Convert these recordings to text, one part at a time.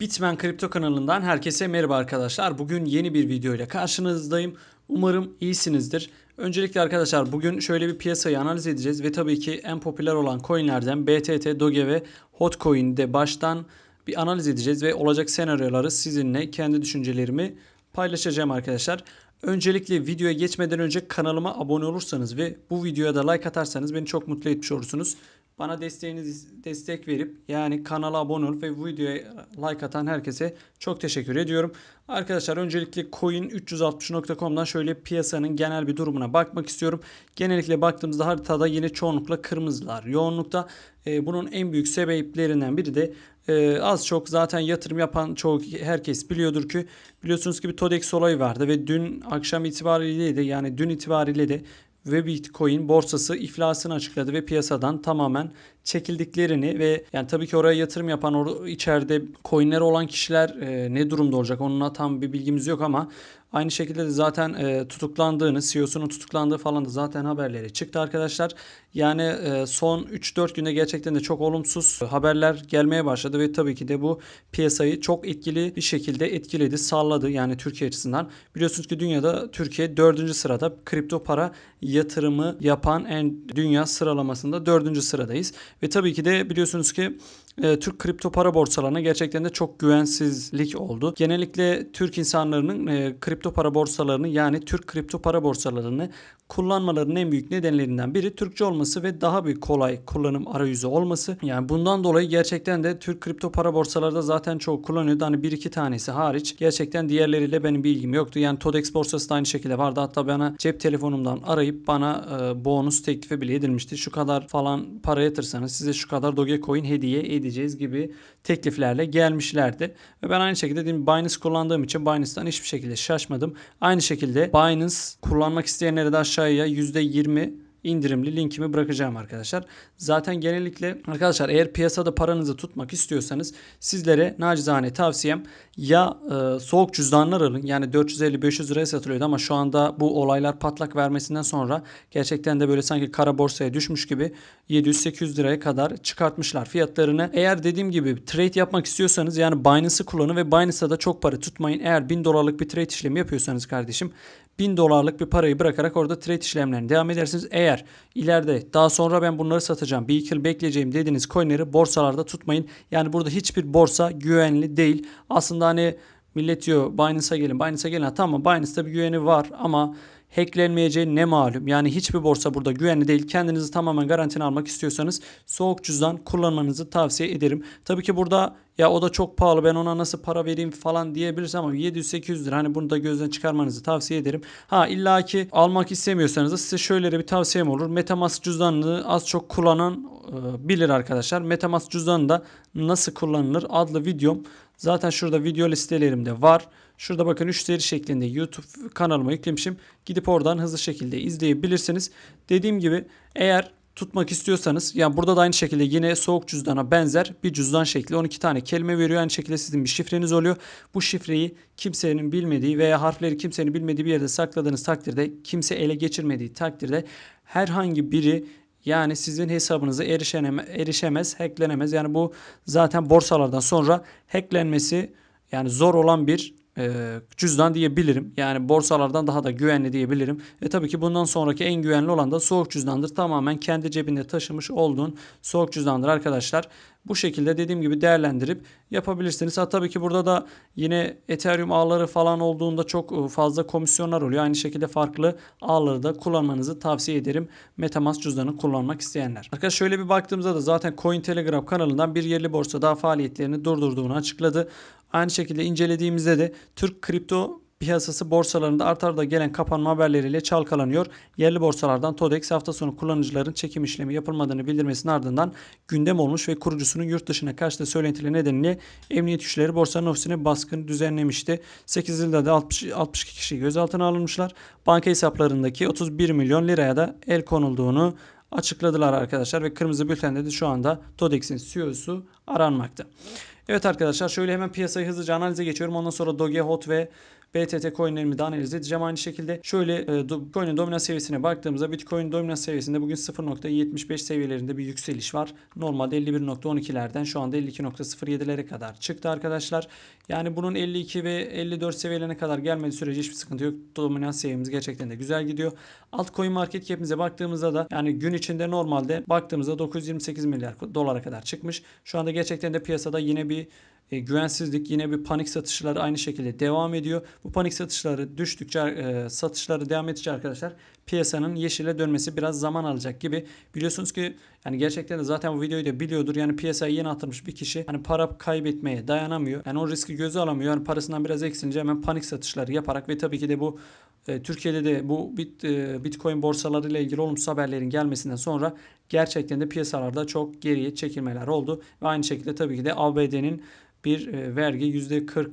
Bitmen Kripto kanalından herkese merhaba arkadaşlar. Bugün yeni bir video ile karşınızdayım. Umarım iyisinizdir. Öncelikle arkadaşlar bugün şöyle bir piyasayı analiz edeceğiz ve tabii ki en popüler olan coinlerden BTT, Doge ve Hotcoin'de baştan bir analiz edeceğiz ve olacak senaryoları sizinle kendi düşüncelerimi paylaşacağım arkadaşlar. Öncelikle videoya geçmeden önce kanalıma abone olursanız ve bu videoya da like atarsanız beni çok mutlu etmiş olursunuz. Bana desteğiniz destek verip yani kanala abone olup ve videoya like atan herkese çok teşekkür ediyorum. Arkadaşlar öncelikle coin360.com'dan şöyle piyasanın genel bir durumuna bakmak istiyorum. Genellikle baktığımızda haritada yine çoğunlukla kırmızılar yoğunlukta. Ee, bunun en büyük sebeplerinden biri de e, az çok zaten yatırım yapan çoğu herkes biliyordur ki biliyorsunuz ki bir Todex olayı vardı ve dün akşam itibariyle de yani dün itibariyle de ve Bitcoin borsası iflasını açıkladı ve piyasadan tamamen çekildiklerini ve yani tabii ki oraya yatırım yapan or içeride coinleri olan kişiler e, ne durumda olacak onunla tam bir bilgimiz yok ama aynı şekilde de zaten e, tutuklandığını CEO'sunun tutuklandığı falan da zaten haberleri çıktı arkadaşlar. Yani e, son 3-4 günde gerçekten de çok olumsuz haberler gelmeye başladı ve tabii ki de bu piyasayı çok etkili bir şekilde etkiledi, salladı yani Türkiye açısından. Biliyorsunuz ki dünyada Türkiye 4. sırada kripto para yatırımı yapan en dünya sıralamasında 4. sıradayız. Ve tabii ki de biliyorsunuz ki e, Türk kripto para borsalarına gerçekten de çok güvensizlik oldu. Genellikle Türk insanlarının e, kripto para borsalarını yani Türk kripto para borsalarını kullanmalarının en büyük nedenlerinden biri Türkçe olması ve daha bir kolay kullanım arayüzü olması. Yani bundan dolayı gerçekten de Türk kripto para borsalarda zaten çok kullanıyordu. Hani bir iki tanesi hariç gerçekten diğerleriyle benim bilgim yoktu. Yani Todex borsası da aynı şekilde vardı. Hatta bana cep telefonumdan arayıp bana e, bonus teklifi bile edilmişti. Şu kadar falan para yatırsanız size şu kadar Dogecoin hediye edeceğiz gibi tekliflerle gelmişlerdi. Ve ben aynı şekilde dedim Binance kullandığım için Binance'dan hiçbir şekilde şaşmadım. Aynı şekilde Binance kullanmak isteyenlere de aşağıya %20 indirimli linkimi bırakacağım arkadaşlar. Zaten genellikle arkadaşlar eğer piyasada paranızı tutmak istiyorsanız sizlere nacizane tavsiyem ya e, soğuk cüzdanlar alın. Yani 450-500 liraya satılıyordu ama şu anda bu olaylar patlak vermesinden sonra gerçekten de böyle sanki kara borsaya düşmüş gibi 700-800 liraya kadar çıkartmışlar fiyatlarını. Eğer dediğim gibi trade yapmak istiyorsanız yani Binance'ı kullanın ve Binance'da da çok para tutmayın. Eğer 1000 dolarlık bir trade işlemi yapıyorsanız kardeşim 1000 dolarlık bir parayı bırakarak orada trade işlemlerine devam edersiniz. Eğer ileride daha sonra ben bunları satacağım bir iki yıl bekleyeceğim dediğiniz coinleri borsalarda tutmayın. Yani burada hiçbir borsa güvenli değil. Aslında hani millet diyor Binance'a gelin Binance'a gelin. Tamam Binance'da bir güveni var ama hacklenmeyeceği ne malum. Yani hiçbir borsa burada güvenli değil. Kendinizi tamamen garantine almak istiyorsanız soğuk cüzdan kullanmanızı tavsiye ederim. Tabii ki burada ya o da çok pahalı ben ona nasıl para vereyim falan diyebiliriz ama 700-800 lira hani bunu da gözden çıkarmanızı tavsiye ederim. Ha illaki almak istemiyorsanız da size şöyle bir tavsiyem olur. Metamask cüzdanını az çok kullanan e, bilir arkadaşlar. Metamask cüzdanı da nasıl kullanılır adlı videom zaten şurada video listelerimde var. Şurada bakın 3 seri şeklinde YouTube kanalıma yüklemişim. Gidip oradan hızlı şekilde izleyebilirsiniz. Dediğim gibi eğer tutmak istiyorsanız yani burada da aynı şekilde yine soğuk cüzdana benzer bir cüzdan şekli 12 tane kelime veriyor. Aynı şekilde sizin bir şifreniz oluyor. Bu şifreyi kimsenin bilmediği veya harfleri kimsenin bilmediği bir yerde sakladığınız takdirde kimse ele geçirmediği takdirde herhangi biri yani sizin hesabınıza erişemez, hacklenemez. Yani bu zaten borsalardan sonra hacklenmesi yani zor olan bir e, cüzdan diyebilirim. Yani borsalardan daha da güvenli diyebilirim. E tabii ki bundan sonraki en güvenli olan da soğuk cüzdandır. Tamamen kendi cebinde taşımış olduğun soğuk cüzdandır arkadaşlar. Bu şekilde dediğim gibi değerlendirip yapabilirsiniz. Ha tabii ki burada da yine Ethereum ağları falan olduğunda çok e, fazla komisyonlar oluyor. Aynı şekilde farklı ağları da kullanmanızı tavsiye ederim. Metamask cüzdanı kullanmak isteyenler. Arkadaşlar şöyle bir baktığımızda da zaten Cointelegraph kanalından bir yerli borsa daha faaliyetlerini durdurduğunu açıkladı. Aynı şekilde incelediğimizde de Türk kripto piyasası borsalarında art arda gelen kapanma haberleriyle çalkalanıyor. Yerli borsalardan TODEX hafta sonu kullanıcıların çekim işlemi yapılmadığını bildirmesinin ardından gündem olmuş ve kurucusunun yurt dışına kaçtığı söylentileri nedeniyle emniyet güçleri borsanın ofisine baskın düzenlemişti. 8 yılda da 60, 62 kişi gözaltına alınmışlar. Banka hesaplarındaki 31 milyon liraya da el konulduğunu açıkladılar arkadaşlar ve kırmızı bültende de şu anda TODEX'in CEO'su aranmakta. Evet arkadaşlar şöyle hemen piyasayı hızlıca analize geçiyorum. Ondan sonra Doge, Hot ve BTT coinlerimi de analiz edeceğim aynı şekilde. Şöyle e, do- coin'in dominans seviyesine baktığımızda Bitcoin dominans seviyesinde bugün 0.75 seviyelerinde bir yükseliş var. Normalde 51.12'lerden şu anda 52.07'lere kadar çıktı arkadaşlar. Yani bunun 52 ve 54 seviyelerine kadar gelmediği sürece hiçbir sıkıntı yok. Dominans seviyemiz gerçekten de güzel gidiyor. Altcoin market cap'imize baktığımızda da yani gün içinde normalde baktığımızda 928 milyar dolara kadar çıkmış. Şu anda gerçekten de piyasada yine bir e, güvensizlik yine bir panik satışları aynı şekilde devam ediyor. Bu panik satışları düştükçe e, satışları devam edecek arkadaşlar piyasanın yeşile dönmesi biraz zaman alacak gibi. Biliyorsunuz ki yani gerçekten de zaten bu videoyu da biliyordur. Yani piyasaya yeni atılmış bir kişi hani para kaybetmeye dayanamıyor. Yani o riski göze alamıyor. Yani parasından biraz eksilince hemen panik satışları yaparak ve tabii ki de bu e, Türkiye'de de bu bit, e, Bitcoin borsaları ile ilgili olumsuz haberlerin gelmesinden sonra gerçekten de piyasalarda çok geriye çekilmeler oldu. Ve aynı şekilde tabii ki de ABD'nin bir e, vergi %40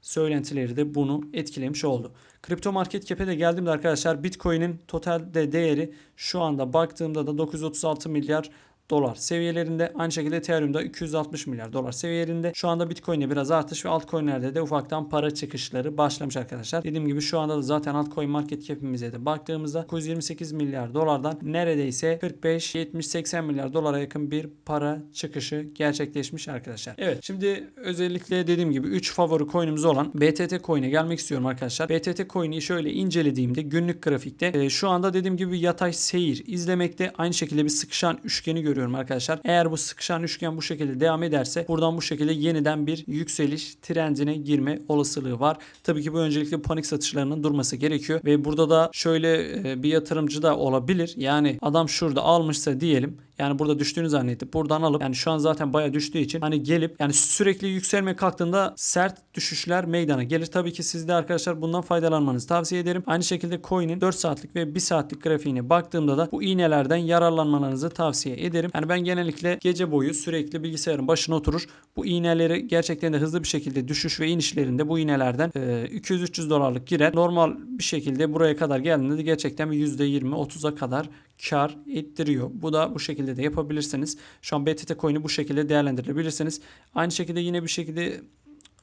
söylentileri de bunu etkilemiş oldu. Kripto market cap'e de geldiğimde arkadaşlar Bitcoin'in totalde değeri şu anda baktığımda da 936 milyar dolar seviyelerinde. Aynı şekilde Ethereum'da 260 milyar dolar seviyelerinde. Şu anda Bitcoin'de biraz artış ve altcoin'lerde de ufaktan para çıkışları başlamış arkadaşlar. Dediğim gibi şu anda da zaten altcoin market cap'imize de baktığımızda 928 milyar dolardan neredeyse 45 70 80 milyar dolara yakın bir para çıkışı gerçekleşmiş arkadaşlar. Evet şimdi özellikle dediğim gibi 3 favori coin'imiz olan BTT coin'e gelmek istiyorum arkadaşlar. BTT coin'i şöyle incelediğimde günlük grafikte e, şu anda dediğim gibi yatay seyir izlemekte. Aynı şekilde bir sıkışan üçgeni görüyorum arkadaşlar. Eğer bu sıkışan üçgen bu şekilde devam ederse buradan bu şekilde yeniden bir yükseliş trendine girme olasılığı var. Tabii ki bu öncelikle panik satışlarının durması gerekiyor ve burada da şöyle e, bir yatırımcı da olabilir. Yani adam şurada almışsa diyelim yani burada düştüğünü zannedip buradan alıp yani şu an zaten baya düştüğü için hani gelip yani sürekli yükselmeye kalktığında sert düşüşler meydana gelir. Tabii ki siz de arkadaşlar bundan faydalanmanızı tavsiye ederim. Aynı şekilde coin'in 4 saatlik ve 1 saatlik grafiğine baktığımda da bu iğnelerden yararlanmanızı tavsiye ederim. Yani ben genellikle gece boyu sürekli bilgisayarın başına oturur. Bu iğneleri gerçekten de hızlı bir şekilde düşüş ve inişlerinde bu iğnelerden 200-300 dolarlık girer. Normal bir şekilde buraya kadar geldiğinde de gerçekten bir %20-30'a kadar kar ettiriyor. Bu da bu şekilde de yapabilirsiniz. Şu an BTT coin'i bu şekilde değerlendirebilirsiniz. Aynı şekilde yine bir şekilde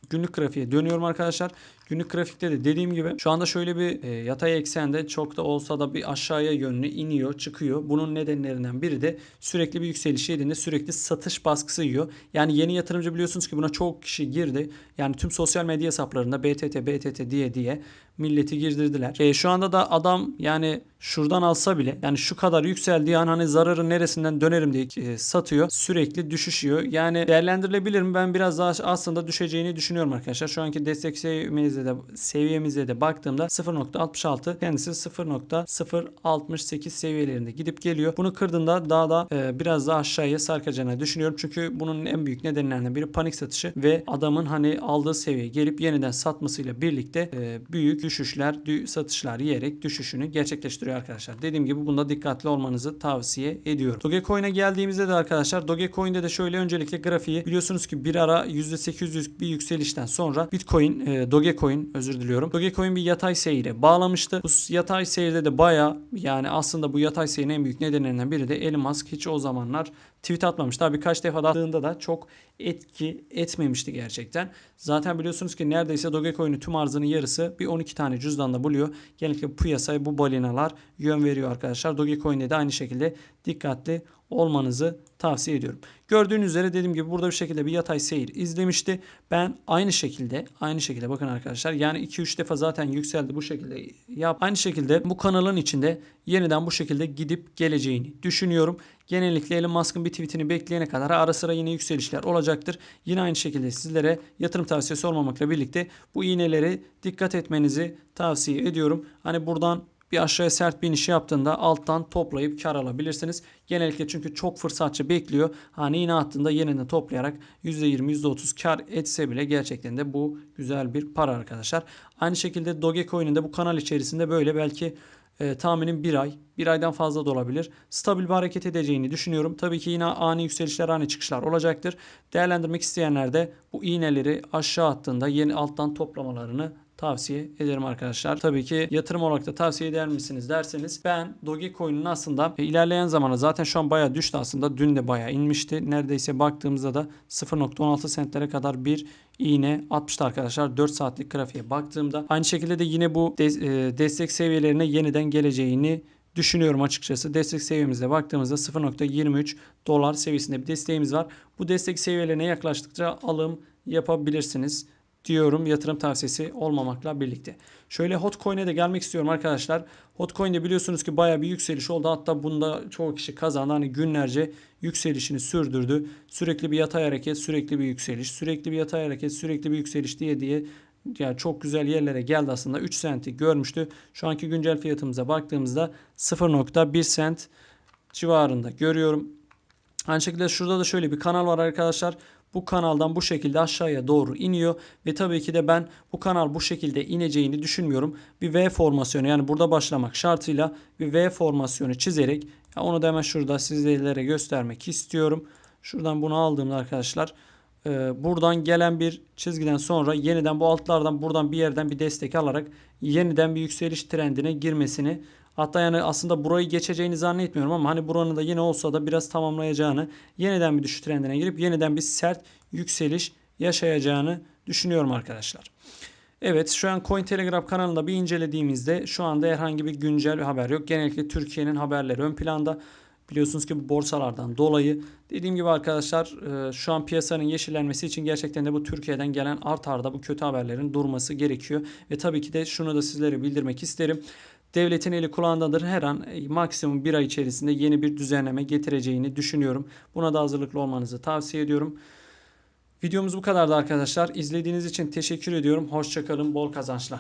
günlük grafiğe dönüyorum arkadaşlar. Günlük grafikte de dediğim gibi şu anda şöyle bir e, yatay eksende çok da olsa da bir aşağıya yönlü iniyor çıkıyor. Bunun nedenlerinden biri de sürekli bir yükseliş yediğinde sürekli satış baskısı yiyor. Yani yeni yatırımcı biliyorsunuz ki buna çok kişi girdi. Yani tüm sosyal medya hesaplarında BTT BTT diye diye milleti girdirdiler. E, şu anda da adam yani şuradan alsa bile yani şu kadar yükseldiği an hani zararın neresinden dönerim diye e, satıyor. Sürekli düşüşüyor. Yani değerlendirilebilir mi? Ben biraz daha aslında düşeceğini düşünüyorum arkadaşlar. Şu anki destek seviyemizde de seviyemizde de baktığımda 0.66 kendisi 0.068 seviyelerinde gidip geliyor. Bunu kırdığında daha da e, biraz daha aşağıya sarkacağını düşünüyorum. Çünkü bunun en büyük nedenlerinden biri panik satışı ve adamın hani aldığı seviyeye gelip yeniden satmasıyla birlikte e, büyük düşüşler, dü- satışlar yiyerek düşüşünü gerçekleştiriyor arkadaşlar. Dediğim gibi bunda dikkatli olmanızı tavsiye ediyorum. Dogecoin'e geldiğimizde de arkadaşlar Dogecoin'de de şöyle öncelikle grafiği biliyorsunuz ki bir ara %800 bir yükselişten sonra Bitcoin, e, Dogecoin özür diliyorum. Dogecoin bir yatay seyre bağlamıştı. Bu yatay seyirde de baya yani aslında bu yatay seyrin en büyük nedenlerinden biri de Elon Musk hiç o zamanlar tweet atmamış. Daha birkaç defa da attığında da çok etki etmemişti gerçekten. Zaten biliyorsunuz ki neredeyse Dogecoin'in tüm arzının yarısı bir 12 tane cüzdanda buluyor. Genellikle bu piyasaya bu balinalar yön veriyor arkadaşlar. Dogecoin'de de aynı şekilde dikkatli olmanızı tavsiye ediyorum. Gördüğünüz üzere dediğim gibi burada bir şekilde bir yatay seyir izlemişti. Ben aynı şekilde aynı şekilde bakın arkadaşlar yani 2-3 defa zaten yükseldi bu şekilde yap. Aynı şekilde bu kanalın içinde yeniden bu şekilde gidip geleceğini düşünüyorum. Genellikle Elon Musk'ın bir tweetini bekleyene kadar ara sıra yine yükselişler olacaktır. Yine aynı şekilde sizlere yatırım tavsiyesi olmamakla birlikte bu iğneleri dikkat etmenizi tavsiye ediyorum. Hani buradan bir aşağıya sert bir iniş yaptığında alttan toplayıp kar alabilirsiniz. Genellikle çünkü çok fırsatçı bekliyor. Hani iğne attığında yeniden toplayarak %20 %30 kar etse bile gerçekten de bu güzel bir para arkadaşlar. Aynı şekilde Dogecoin'in de bu kanal içerisinde böyle belki e, tahminim bir ay, bir aydan fazla da olabilir. Stabil bir hareket edeceğini düşünüyorum. Tabii ki yine ani yükselişler, ani çıkışlar olacaktır. Değerlendirmek isteyenler de bu iğneleri aşağı attığında yeni alttan toplamalarını tavsiye ederim arkadaşlar. Tabii ki yatırım olarak da tavsiye eder misiniz derseniz ben Dogecoin'in aslında e, ilerleyen zamanda zaten şu an bayağı düştü aslında. Dün de bayağı inmişti. Neredeyse baktığımızda da 0.16 sentlere kadar bir iğne atmıştı arkadaşlar 4 saatlik grafiğe baktığımda. Aynı şekilde de yine bu e, destek seviyelerine yeniden geleceğini düşünüyorum açıkçası. Destek seviyemizde baktığımızda 0.23 dolar seviyesinde bir desteğimiz var. Bu destek seviyelerine yaklaştıkça alım yapabilirsiniz diyorum yatırım tavsiyesi olmamakla birlikte. Şöyle Hotcoin'e de gelmek istiyorum arkadaşlar. Hotcoin'de biliyorsunuz ki baya bir yükseliş oldu. Hatta bunda çoğu kişi kazandı. Hani günlerce yükselişini sürdürdü. Sürekli bir yatay hareket, sürekli bir yükseliş, sürekli bir yatay hareket, sürekli bir yükseliş diye diye yani çok güzel yerlere geldi aslında. 3 senti görmüştü. Şu anki güncel fiyatımıza baktığımızda 0.1 sent civarında görüyorum. Aynı şekilde şurada da şöyle bir kanal var arkadaşlar. Bu kanaldan bu şekilde aşağıya doğru iniyor ve tabii ki de ben bu kanal bu şekilde ineceğini düşünmüyorum. Bir V formasyonu yani burada başlamak şartıyla bir V formasyonu çizerek onu da hemen şurada sizlere göstermek istiyorum. Şuradan bunu aldığımda arkadaşlar e, buradan gelen bir çizgiden sonra yeniden bu altlardan buradan bir yerden bir destek alarak yeniden bir yükseliş trendine girmesini Hatta yani aslında burayı geçeceğini zannetmiyorum ama hani buranın da yine olsa da biraz tamamlayacağını, yeniden bir düşüş trendine girip yeniden bir sert yükseliş yaşayacağını düşünüyorum arkadaşlar. Evet şu an Cointelegraph kanalında bir incelediğimizde şu anda herhangi bir güncel bir haber yok. Genellikle Türkiye'nin haberleri ön planda. Biliyorsunuz ki bu borsalardan dolayı. Dediğim gibi arkadaşlar e, şu an piyasanın yeşillenmesi için gerçekten de bu Türkiye'den gelen art arda bu kötü haberlerin durması gerekiyor. Ve tabii ki de şunu da sizlere bildirmek isterim. Devletin eli kulağındadır. Her an e, maksimum bir ay içerisinde yeni bir düzenleme getireceğini düşünüyorum. Buna da hazırlıklı olmanızı tavsiye ediyorum. Videomuz bu kadardı arkadaşlar. İzlediğiniz için teşekkür ediyorum. Hoşçakalın. Bol kazançlar.